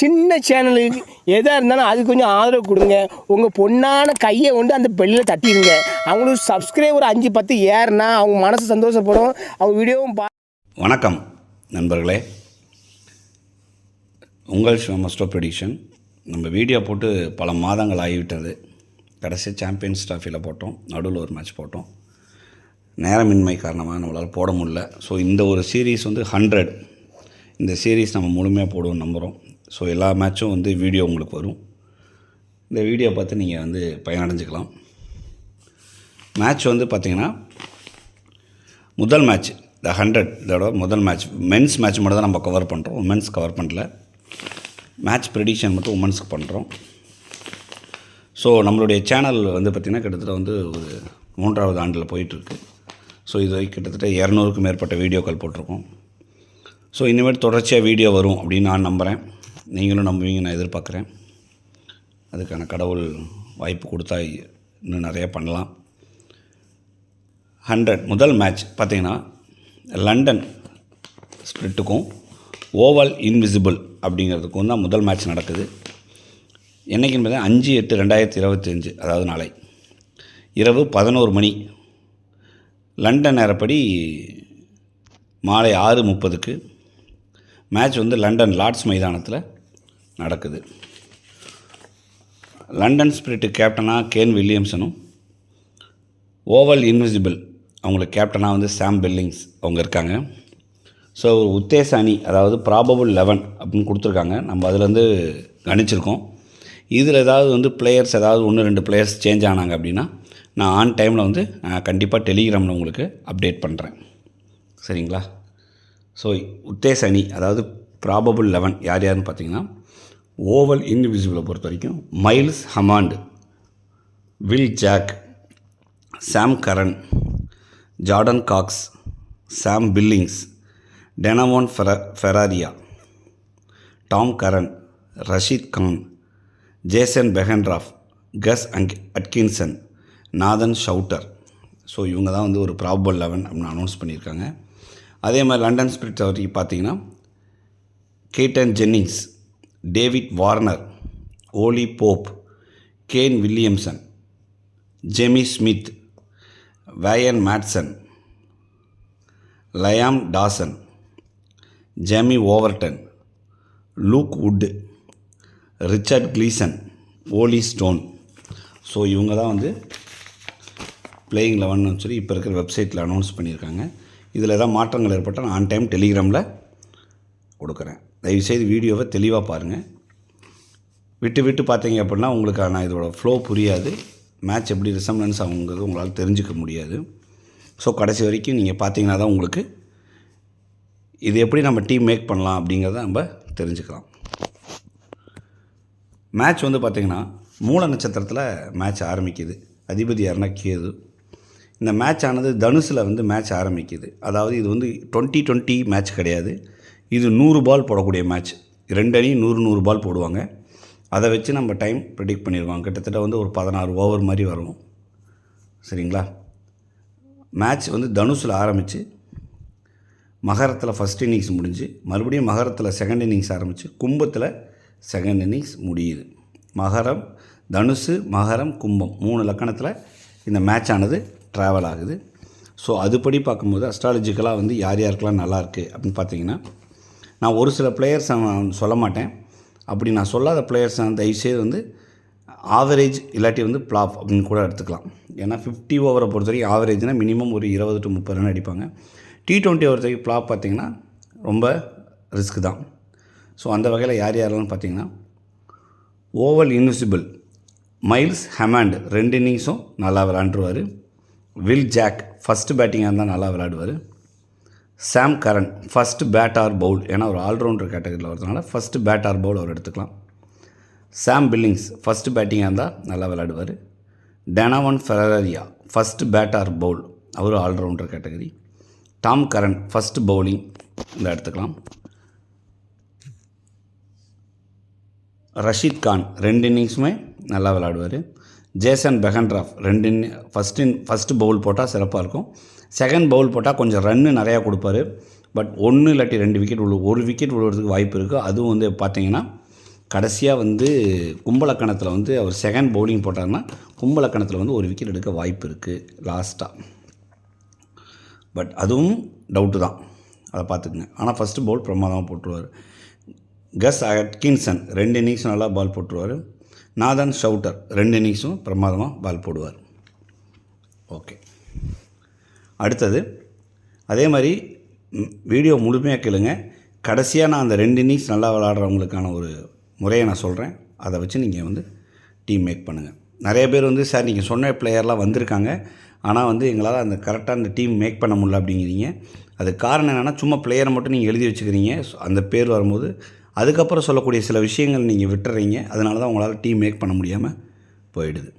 சின்ன சேனலுக்கு எதாக இருந்தாலும் அது கொஞ்சம் ஆதரவு கொடுங்க. உங்கள் பொண்ணான கையை கொண்டு அந்த பெல்லில் தட்டிடுங்க அவங்களுக்கு சப்ஸ்கிரைபர் அஞ்சு பத்து ஏறுனா அவங்க மனசு சந்தோஷப்படும். அவங்க வீடியோவும் பா வணக்கம் நண்பர்களே. உங்கள் மஸ்டோ ப்ரெடிக்ஷன் நம்ம வீடியோ போட்டு பல மாதங்கள் ஆகிவிட்டது. கடைசி சாம்பியன்ஸ் ட்ராஃபியில் போட்டோம். நடுவில் ஒரு மேட்ச் போட்டோம். நேரமின்மை காரணமாக நம்மளால் போட முடியல. ஸோ இந்த ஒரு சீரீஸ் வந்து ஹண்ட்ரட் இந்த சீரீஸ் நம்ம முழுமையாக போடுவோம் நம்புகிறோம் ஸோ எல்லா மேட்சும் வந்து வீடியோ உங்களுக்கு வரும். இந்த வீடியோ பார்த்து நீங்கள் வந்து பயனடைஞ்சுக்கலாம் மேட்ச் வந்து பார்த்திங்கன்னா முதல் மேட்ச் த ஹண்ட்ரட் இதோட முதல் மேட்ச் மென்ஸ் மேட்ச் மட்டும் தான் நம்ம கவர் பண்ணுறோம் உமன்ஸ் கவர் பண்ணல. மேட்ச் ப்ரெடிக்ஷன் மட்டும் உமன்ஸ்க்கு பண்ணுறோம் ஸோ நம்மளுடைய சேனல் வந்து பார்த்திங்கன்னா கிட்டத்தட்ட வந்து ஒரு மூன்றாவது ஆண்டில் போயிட்டுருக்கு. ஸோ இது வரைக்கும் கிட்டத்தட்ட இரநூறுக்கும் மேற்பட்ட வீடியோக்கள் போட்டிருக்கோம். ஸோ இனிமேல் தொடர்ச்சியாக வீடியோ வரும் அப்படின்னு நான் நம்புகிறேன் நீங்களும் நம்புவீங்க நான் எதிர்பார்க்குறேன். அதுக்கான கடவுள் வாய்ப்பு கொடுத்தா இன்னும் நிறைய பண்ணலாம். ஹண்ட்ரட் முதல் மேட்ச் பார்த்தீங்கன்னா லண்டன் ஸ்பிரிட்டுக்கும் ஓவல் இன்விசிபிள் அப்படிங்கிறதுக்கும் தான் முதல் மேட்ச் நடக்குது. என்றைக்குன்னு பார்த்தா அஞ்சு எட்டு ரெண்டாயிரத்தி இருபத்தஞ்சு அதாவது நாளை. இரவு பதினோரு மணி. லண்டன் நேரப்படி மாலை ஆறு முப்பதுக்கு மேட்ச் வந்து லண்டன் லார்ட்ஸ் மைதானத்தில் நடக்குது. லண்டன் ஸ்பிரிட்டு கேப்டனாக கேன் வில்லியம்சனும் ஓவல் இன்விசிபிள் அவங்களுக்கு கேப்டனாக வந்து சாம் பில்லிங்ஸ் அவங்க இருக்காங்க. ஸோ உத்தேச அணி அதாவது ப்ராபபிள் லெவன் அப்படின்னு கொடுத்துருக்காங்க. நம்ம அதுலேருந்து கணிச்சிருக்கோம். இதில் ஏதாவது வந்து பிளேயர்ஸ் ஏதாவது ஒன்று ரெண்டு பிளேயர்ஸ் சேஞ்ச் ஆனாங்க அப்படின்னா நான் ஆன் டைமில் வந்து நான் கண்டிப்பாக டெலிகிராமில் உங்களுக்கு அப்டேட் பண்ணுறேன் சரிங்களா? ஸோ உத்தேச அணி அதாவது ப்ராபபிள் லெவன் யார் யாருன்னு பார்த்தீங்கன்னா ஓவல் இன்விசிபிளை பொறுத்த வரைக்கும் Miles Hammond Will Jacks Sam Curran Jordan Cox Sam Billings Donovan Ferreira Ferreira Tom Curran Rashid Khan Jason Behrendorff Gus அங் அட்கின்சன் நாதன் ஷவுட்டர். ஸோ இவங்க தான் வந்து ஒரு ப்ராபல் லெவன் அப்படின்னு அனௌன்ஸ் பண்ணியிருக்காங்க. அதே மாதிரி லண்டன் ஸ்பிரிட் வரைக்கும் பார்த்தீங்கன்னா Keaton Jennings David Warner Ollie Pope Kane Williamson Jamie Smith Wayne Madsen Liam Dawson Jamie Overton Luke Wood Richard Gleeson Olly Stone. So இவங்க தான் வந்து பிளேயிங் லெவன்னு சொல்லி இப்போ இருக்கிற வெப்சைட்டில் அனௌன்ஸ் பண்ணியிருக்காங்க. இதில் ஏதாவது மாற்றங்கள் ஏற்பட்டால் நான் ஆன் டைம் டெலிகிராமில் கொடுக்குறேன். தயவுசெய்து வீடியோவை தெளிவாக பாருங்கள் விட்டு விட்டு பார்த்தீங்க அப்படின்னா உங்களுக்கான இதோட ஃப்ளோ புரியாது. மேட்ச் எப்படி ரிசம்லன்ஸ் ஆகுங்கிறது உங்களால் தெரிஞ்சுக்க முடியாது. ஸோ கடைசி வரைக்கும் நீங்கள் பார்த்தீங்கன்னா தான் உங்களுக்கு இது எப்படி நம்ம டீம் மேக் பண்ணலாம் அப்படிங்கிறத நம்ம தெரிஞ்சுக்கலாம். மேட்ச் வந்து பார்த்திங்கன்னா மூல நட்சத்திரத்தில் மேட்ச் ஆரம்பிக்குது. அதிபதி யாருன்னா கேது. இந்த மேட்ச் ஆனது தனுசில் வந்து மேட்ச் ஆரம்பிக்குது. அதாவது இது வந்து டுவெண்ட்டி டுவெண்ட்டி மேட்ச் கிடையாது. இது நூறு பால் போடக்கூடிய மேட்ச் ரெண்டு அணி நூறு நூறு பால் போடுவாங்க. அதை வச்சு நம்ம டைம் ப்ரிடிக்ட் பண்ணிடுவாங்க கிட்டத்தட்ட வந்து ஒரு பதினாறு ஓவர் மாதிரி வரும் சரிங்களா? மேட்ச் வந்து தனுஷில் ஆரம்பித்து மகரத்தில் ஃபஸ்ட் இன்னிங்ஸ் முடிஞ்சு மறுபடியும் மகரத்தில் செகண்ட் இன்னிங்ஸ் ஆரம்பித்து கும்பத்தில் செகண்ட் இன்னிங்ஸ் முடியுது. மகரம் தனுசு மகரம் கும்பம் மூணு லக்கணத்தில் இந்த மேட்ச் ஆனது ட்ராவல் ஆகுது. ஸோ அதுபடி பார்க்கும்போது அஸ்ட்ராலஜிக்கலாக வந்து யார் யாருக்கெல்லாம் நல்லாயிருக்கு அப்படின்னு பார்த்தீங்கன்னா நான் ஒரு சில பிளேயர்ஸ் சொல்ல மாட்டேன். அப்படி நான் சொல்லாத பிளேயர்ஸ் தயவுசெய்து வந்து ஆவரேஜ் இல்லாட்டி வந்து ப்ளாப் அப்படின்னு கூட எடுத்துக்கலாம். ஏன்னா ஃபிஃப்டி ஓவரை பொறுத்த வரைக்கும் ஆவரேஜ்னால் மினிமம் ஒரு இருபது டு முப்பது ரன் அடிப்பாங்க. டி டுவெண்ட்டி ஓவர் வரைக்கும் ப்ளாப் பார்த்திங்கன்னா ரொம்ப ரிஸ்க் தான். ஸோ அந்த வகையில் யார் யாரெல்லாம் பார்த்தீங்கன்னா ஓவல் இன்விசிபிள் மைல்ஸ் ஹெமாண்ட் ரெண்டு இன்னிங்ஸும் நல்லா விளாண்டுருவார் வில் ஜாக் ஃபஸ்ட்டு பேட்டிங்காக இருந்தால் நல்லா விளாடுவார் Sam Curran first bat or bowl ஏன்னா ஒரு ஆல்ரவுண்டர் கேட்டகரியில் வரதுனால ஃபஸ்ட்டு பேட் ஆர் பவுல் அவர் எடுத்துக்கலாம். சாம் பில்லிங்ஸ் ஃபஸ்ட்டு பேட்டிங்காக இருந்தால் நல்லா விளையாடுவார். Donovan Ferreira first bat or bowl our allrounder category Tom Curran first bowling இந்த எடுத்துக்கலாம். ரஷீத் கான் ரெண்டு இன்னிங்ஸுமே நல்லா விளாடுவார் ஜேசன் பெஹன்ட்ராஃப் ரெண்டு இன்னி ஃபஸ்ட் இன் ஃபஸ்ட்டு பவுல் போட்டால் சிறப்பாக இருக்கும். செகண்ட் பவுல் போட்டால் கொஞ்சம் ரன்னு நிறையா கொடுப்பாரு. பட் ஒன்று இல்லாட்டி ரெண்டு விக்கெட் விழு ஒரு விக்கெட் விழுவுறதுக்கு வாய்ப்பு இருக்குது அதுவும் வந்து பார்த்தீங்கன்னா கடைசியாக வந்து கும்பலக்கணத்தில் வந்து அவர் செகண்ட் பவுலிங் போட்டார்னா கும்பலக்கணத்தில் வந்து ஒரு விக்கெட் எடுக்க வாய்ப்பு இருக்குது லாஸ்ட்டாக பட் அதுவும் டவுட்டு தான். அதை பார்த்துக்குங்க. ஆனால் ஃபஸ்ட்டு பவுல் பிரமாதமாக போட்டுருவார். கஸ் அட்கின்சன் ரெண்டு இன்னிங்ஸும் நல்லா பால் போட்டுருவார். நாதன் ஷவுட்டர் ரெண்டு இன்னிங்ஸும் பிரமாதமாக பால் போடுவார். ஓகே அடுத்தது அதே மாதிரி வீடியோ முழுமையாக கேளுங்க. கடைசியாக நான் அந்த ரெண்டு இன்னிங்ஸ் நல்லா விளாட்றவங்களுக்கான ஒரு முறையை நான் சொல்கிறேன் அதை வச்சு நீங்கள் வந்து டீம் மேக் பண்ணுங்கள் நிறைய பேர் வந்து சார் நீங்கள் சொன்ன பிளேயர்லாம் வந்திருக்காங்க. ஆனால் வந்து எங்களால் அந்த கரெக்டாக அந்த டீம் மேக் பண்ண முடியல அப்படிங்கிறீங்க. அது காரணம் என்னென்னா சும்மா பிளேயரை மட்டும் நீங்கள் எழுதி வச்சுக்கிறீங்க. அந்த பேர் வரும்போது அதுக்கப்புறம் சொல்லக்கூடிய சில விஷயங்கள் நீங்கள் விட்டுறீங்க. அதனால தான் உங்களால் டீம் மேக் பண்ண முடியாமல் போயிடுது.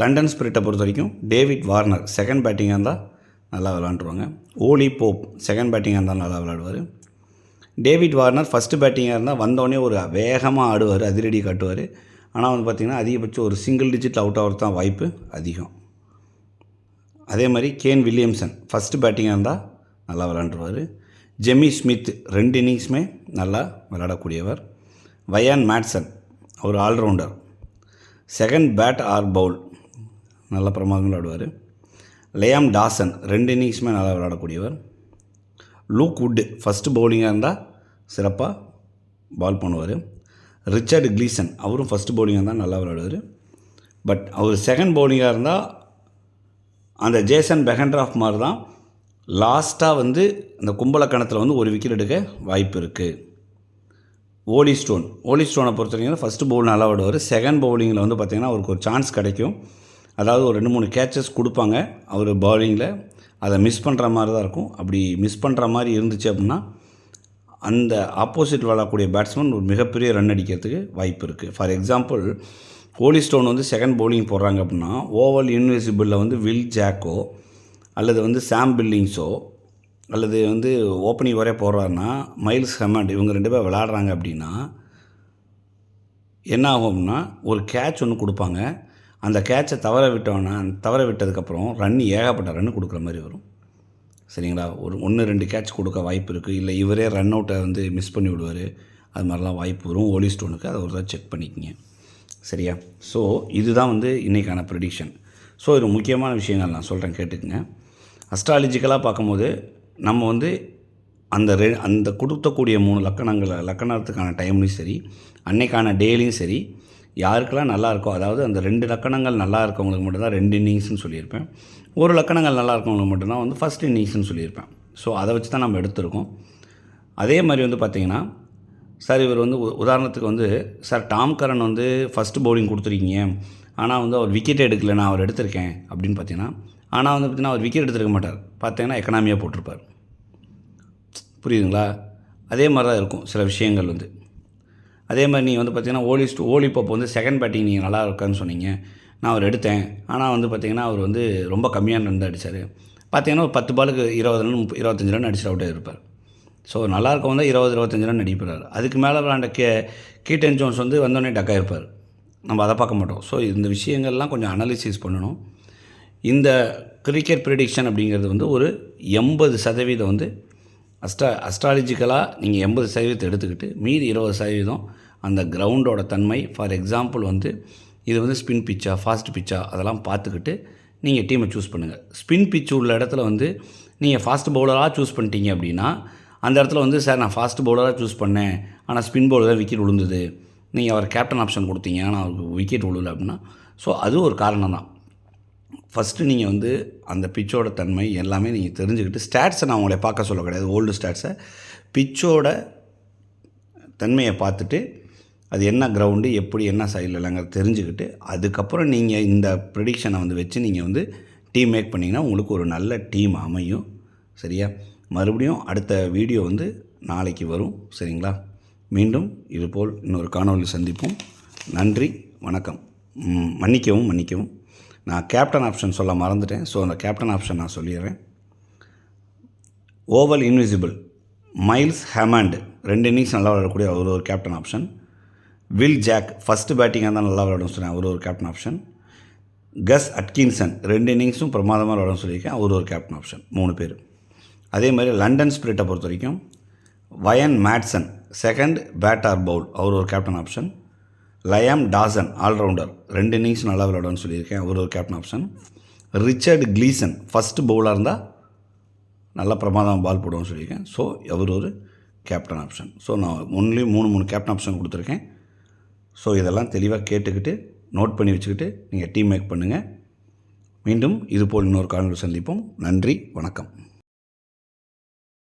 லண்டன் ஸ்பிரிட்டை பொறுத்த வரைக்கும் டேவிட் வார்னர் செகண்ட் பேட்டிங்காக இருந்தால் நல்லா விளாண்டுருவாங்க. ஓலி போப் செகண்ட் பேட்டிங்காக இருந்தால் நல்லா விளாடுவார். டேவிட் வார்னர் ஃபஸ்ட்டு பேட்டிங்காக இருந்தால் வந்தோடனே ஒரு வேகமாக ஆடுவார் அதிரடி காட்டுவார். ஆனால் வந்து பார்த்திங்கன்னா அதிகபட்சம் ஒரு சிங்கிள் டிஜிட் அவுட் ஆகிறது தான் வாய்ப்பு அதிகம். அதே மாதிரி கேன் வில்லியம்சன் ஃபஸ்ட்டு பேட்டிங்காக இருந்தால் நல்லா விளாண்டுருவார். ஜெமி ஸ்மித் ரெண்டு இன்னிங்ஸுமே நல்லா விளாடக்கூடியவர். வயான் மேட்சன் ஒரு allrounder second bat or bowl நல்ல பிரமாதம் விளையாடுவார் லேயாம் டாசன் ரெண்டு இன்னிங்ஸுமே நல்லா விளையாடக்கூடியவர். லூக் வுட்டு ஃபஸ்ட்டு பவுலிங்காக இருந்தால் சிறப்பாக பால் பண்ணுவார். ரிச்சர்டு க்ளீசன் அவரும் ஃபஸ்ட்டு பவுலிங்காக இருந்தால் நல்லா விளையாடுவார். பட் அவர் செகண்ட் பவுலிங்காக இருந்தால் அந்த ஜேசன் பெஹண்ட்ராஃப் மாதிரி தான் லாஸ்ட்டாக வந்து இந்த கும்பலக்கணத்தில் வந்து ஒரு விக்கெட் எடுக்க வாய்ப்பு இருக்குது ஓலி ஸ்டோன் ஓலி ஸ்டோனை பொறுத்த வரைக்கும் ஃபஸ்ட்டு பவுல் நல்லா விடுவார் செகண்ட் பவுலிங்கில் வந்து பார்த்திங்கன்னா அவருக்கு ஒரு சான்ஸ் கிடைக்கும். அதாவது ஒரு ரெண்டு மூணு கேச்சஸ் கொடுப்பாங்க. அவர் பவுலிங்கில் அதை மிஸ் பண்ணுற மாதிரி தான் இருக்கும். அப்படி மிஸ் பண்ணுற மாதிரி இருந்துச்சு அப்படின்னா அந்த ஆப்போசிட் விளாடக்கூடிய பேட்ஸ்மேன் ஒரு மிகப்பெரிய ரன் அடிக்கிறதுக்கு வாய்ப்பு இருக்குது ஃபார் எக்ஸாம்பிள் ஹோலி ஸ்டோன் வந்து செகண்ட் பவுலிங் போடுறாங்க அப்படின்னா ஓவல் இன்விசிபிளில் வந்து வில் ஜாக்கோ அல்லது வந்து சாம் பில்லிங்ஸோ அல்லது வந்து ஓப்பனிங் வரைய போடுறாருன்னா மைல்ஸ் ஹெமண்ட் இவங்க ரெண்டு பேர் விளாடுறாங்க அப்படின்னா என்ன ஆகும்னா ஒரு கேட்ச் ஒன்று கொடுப்பாங்க. அந்த கேட்சை தவற விட்டோன்னா தவற விட்டதுக்கப்புறம் ரன் ஏகப்பட்ட ரன் கொடுக்குற மாதிரி வரும். சரிங்களா? ஒரு ஒன்று ரெண்டு கேட்ச் கொடுக்க வாய்ப்பு இருக்குது இல்லை இவரே ரன் அவுட்டை வந்து மிஸ் பண்ணி விடுவார். அது மாதிரிலாம் வாய்ப்பு வரும். ஓலி ஸ்டோனுக்கு அதை ஒரு தடவை செக் பண்ணிக்கங்க. சரியா? ஸோ இதுதான் வந்து இன்றைக்கான ப்ரெடிக்ஷன் ஸோ இது முக்கியமான விஷயங்கள் நான் சொல்கிறேன் கேட்டுக்குங்க. அஸ்ட்ராலஜிக்கலாக பார்க்கும்போது நம்ம வந்து அந்த ரெ அந்த கொடுத்தக்கூடிய மூணு லக்கணங்களை லக்கணத்துக்கான டைம்லையும் சரி அன்னைக்கான டேலையும் சரி யாருக்கெல்லாம் நல்லா இருக்கோ அதாவது அந்த ரெண்டு லக்கணங்கள் நல்லா இருக்கவங்களுக்கு மட்டும்தான் ரெண்டு இன்னிங்ஸ்னு சொல்லியிருப்பேன். ஒரு லக்கணங்கள் நல்லா இருக்கவங்களுக்கு மட்டும்தான் வந்து ஃபஸ்ட் இன்னிங்ஸ்னு சொல்லியிருப்பேன். ஸோ அதை வச்சு தான் நம்ம எடுத்திருக்கோம். அதே மாதிரி வந்து பார்த்திங்கன்னா சார் இவர் வந்து உ- உதாரணத்துக்கு வந்து சார் டாம் கரன் வந்து ஃபஸ்ட்டு பவுலிங் கொடுத்துருக்கீங்க. ஆனால் வந்து அவர் விக்கெட் எடுக்கல நான் அவர் எடுத்திருக்கேன் அப்படின்னு பார்த்தீங்கன்னா ஆனால் வந்து பார்த்தீங்கன்னா அவர் விக்கெட் எடுத்திருக்க மாட்டார். பார்த்தீங்கன்னா எக்கனாமியாக போட்டிருப்பார். புரியுதுங்களா? அதே மாதிரி தான் இருக்கும் சில விஷயங்கள் வந்து. அதே மாதிரி நீ வந்து பார்த்தீங்கன்னா ஓலிஸ்ட் ஓலி பப் வந்து செகண்ட் பேட்டிங் நீங்கள் நல்லா இருக்கான்னு சொன்னீங்க. நான் அவர் எடுத்தேன். ஆனால் வந்து பார்த்தீங்கன்னா அவர் வந்து ரொம்ப கம்மியான ரன் தான் அடித்தார் பார்த்தீங்கன்னா ஒரு பத்து பாலுக்கு இருபது ரன் முப்ப- இருபத்தஞ்சு ரன் அடிச்சு அவுட்டாக இருப்பார் ஸோ நல்லா இருக்கவங்க தான் இருபது இருபத்தஞ்சு ரன் அடிப்பார். அதுக்கு மேலே விளாண்ட கே கீட்டன் ஜோன்ஸ் வந்து வந்தோடனே டக்காக இருப்பார் நம்ம அதை பார்க்க மாட்டோம். ஸோ இந்த விஷயங்கள்லாம் கொஞ்சம் அனாலிசிஸ் பண்ணணும். இந்த கிரிக்கெட் ப்ரிடிக்ஷன் அப்படிங்கிறது வந்து ஒரு எண்பது சதவீதம் வந்து அஸ்ட்ரா அஸ்ட்ராலஜிக்கலாக நீங்கள் எண்பது சதவீதத்தை எடுத்துக்கிட்டு மீதி இருபது சதவீதம் அந்த கிரவுண்டோட தன்மை ஃபார் எக்ஸாம்பிள் வந்து இது வந்து ஸ்பின் பிச்சா ஃபாஸ்ட் பிச்சா அதெல்லாம் பார்த்துக்கிட்டு நீங்கள் டீமை சூஸ் பண்ணுங்கள் ஸ்பின் பிச் உள்ள இடத்துல வந்து நீங்கள் ஃபாஸ்ட் பவுலராக சூஸ் பண்ணிட்டீங்க அப்படின்னா அந்த இடத்துல வந்து சார் நான் ஃபாஸ்ட் பவுலராக சூஸ் பண்ணேன். ஆனால் ஸ்பின் பவுலர் தான் விக்கெட் விழுந்தது. நீங்கள் அவர் கேப்டன் ஆப்ஷன் கொடுத்தீங்க. ஆனால் அவருக்கு விக்கெட் விழுல அப்படின்னா ஸோ அது ஒரு காரணம் தான். ஃபஸ்ட்டு நீங்கள் வந்து அந்த பிச்சோட தன்மை எல்லாமே நீங்கள் தெரிஞ்சுக்கிட்டு ஸ்டாட்ஸை நான் உங்களை பார்க்க சொல்ல கிடையாது ஓல்டு ஸ்டாட்ஸை பிச்சோட தன்மையை பார்த்துட்டு அது என்ன கிரவுண்டு எப்படி என்ன சைடில் இல்லைங்க தெரிஞ்சுக்கிட்டு அதுக்கப்புறம் நீங்கள் இந்த ப்ரிடிக்ஷனை வந்து வச்சு நீங்கள் வந்து டீம் மேக் பண்ணிங்கன்னா உங்களுக்கு ஒரு நல்ல டீம் அமையும். சரியா? மறுபடியும் அடுத்த வீடியோ வந்து நாளைக்கு வரும். சரிங்களா? மீண்டும் இதுபோல் இன்னொரு காணொலி சந்திப்போம். நன்றி வணக்கம். மன்னிக்கவும் மன்னிக்கவும். நான் கேப்டன் ஆப்ஷன் சொல்ல மறந்துட்டேன். ஸோ அந்த கேப்டன் ஆப்ஷன் நான் சொல்லிடுறேன். ஓவல் இன்விசிபிள் மைல்ஸ் ஹேமண்ட் ரெண்டு இன்னிங்ஸ் நல்லா விளையாடக்கூடிய அவர் ஒரு captain option Will Jacks first பேட்டிங்காக தான் நல்லா விளையாடும் சொன்னேன் அவர் ஒரு கேப்டன் ஆப்ஷன் கஸ் அட்கின்சன் ரெண்டு இன்னிங்ஸும் பிரமாதமாக விளையாடும் சொல்லியிருக்கேன் அவர் ஒரு கேப்டன் ஆப்ஷன் மூணு பேர். அதே மாதிரி லண்டன் ஸ்பிரிட்டை பொறுத்த வரைக்கும் Wayne Madsen second bat or bowl அவர் ஒரு captain option Liam Dawson allrounder ரெண்டு இன்னிங்ஸ் நல்லா விளையாடும்னு சொல்லியிருக்கேன் அவர் ஒரு captain option Richard Gleeson first பவுலாக இருந்தால் நல்ல பிரமாதம் பால் போடுவோம்னு சொல்லியிருக்கேன் ஸோ அவர் ஒரு கேப்டன் ஆப்ஷன் ஸோ நான் ஒன்லி மூணு மூணு கேப்டன் ஆப்ஷன் கொடுத்துருக்கேன். ஸோ இதெல்லாம் தெளிவாக கேட்டுக்கிட்டு நோட் பண்ணி வச்சுக்கிட்டு நீங்கள் டீம் மேக் பண்ணுங்கள் மீண்டும் இதுபோல் இன்னொரு காலங்கள் சந்திப்போம். நன்றி வணக்கம்.